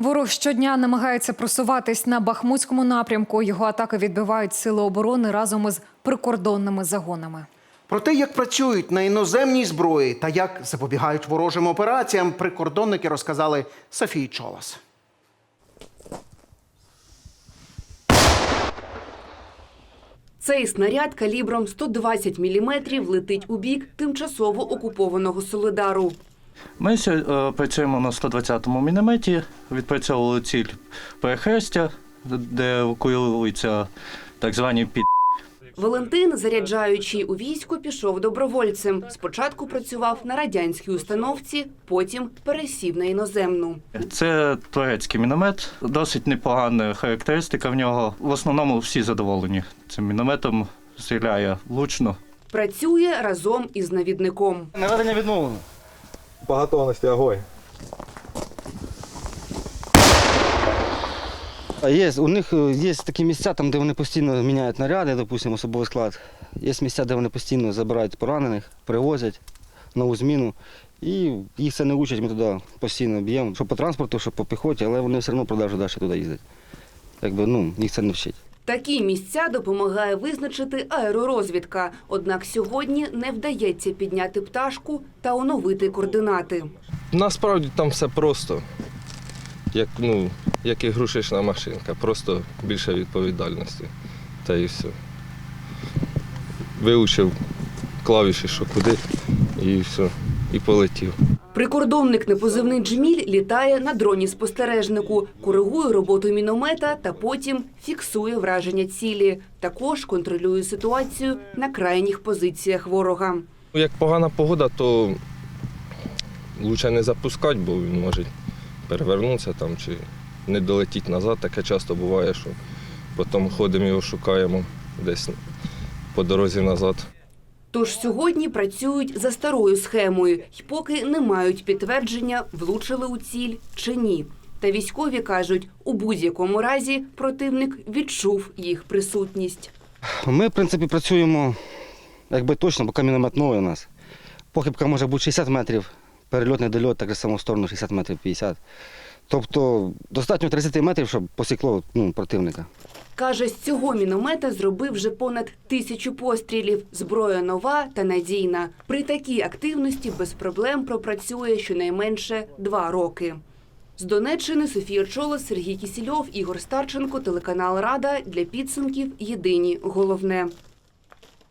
Ворог щодня намагається просуватись на Бахмутському напрямку. Його атаки відбивають сили оборони разом із прикордонними загонами. Про те, як працюють на іноземній зброї та як запобігають ворожим операціям, прикордонники розказали Софії Чолас. Цей снаряд калібром 120 мм летить у бік тимчасово окупованого Солидару. Ми е, працюємо на 120-му мінометі, відпрацьовували ціль перехрестя, де евакуюються так звані під. Валентин, заряджаючий у військо, пішов добровольцем. Спочатку працював на радянській установці, потім пересів на іноземну. Це турецький міномет, досить непогана характеристика в нього. В основному всі задоволені цим мінометом. Стріляє влучно. Працює разом із навідником. Наведення відмовлено. По готовності огонь. А Є, у них е, є такі місця, там, де вони постійно міняють наряди, допустимо, особовий склад. Є місця, де вони постійно забирають поранених, привозять нову зміну. І їх це не учать, ми туди постійно б'ємо, що по транспорту, що по піхоті, але вони все одно продовжують далі туди їздять. Якби, ну, їх це не вчить. Такі місця допомагає визначити аеророзвідка. Однак сьогодні не вдається підняти пташку та оновити координати. Насправді там все просто. Як, ну, як ігрушечна машинка, просто більше відповідальності. Та і все. Вивчив клавіші, що куди, і все. І полетів. Прикордонник непозивний Джміль літає на дроні спостережнику, коригує роботу міномета та потім фіксує враження цілі. Також контролює ситуацію на крайніх позиціях ворога. Ну, Як погана погода, то краще не запускати, бо він може перевернутися там чи не долетіти назад. Таке часто буває, що потім ходимо його шукаємо десь по дорозі назад. Тож сьогодні працюють за старою схемою й поки не мають підтвердження, влучили у ціль чи ні. Та військові кажуть, у будь-якому разі противник відчув їх присутність. Ми, в принципі, працюємо якби точно, бо міномет новий у нас. Похибка може бути 60 метрів, перельот, недольот, так само в сторону 60 метрів 50. Тобто достатньо 30 метрів, щоб посікло ну, противника. Каже, з цього міномета зробив вже понад тисячу пострілів. Зброя нова та надійна. При такій активності без проблем пропрацює щонайменше два роки. З Донеччини Софія Чолос, Сергій Кісільов, Ігор Старченко, телеканал Рада для підсумків. Єдині головне.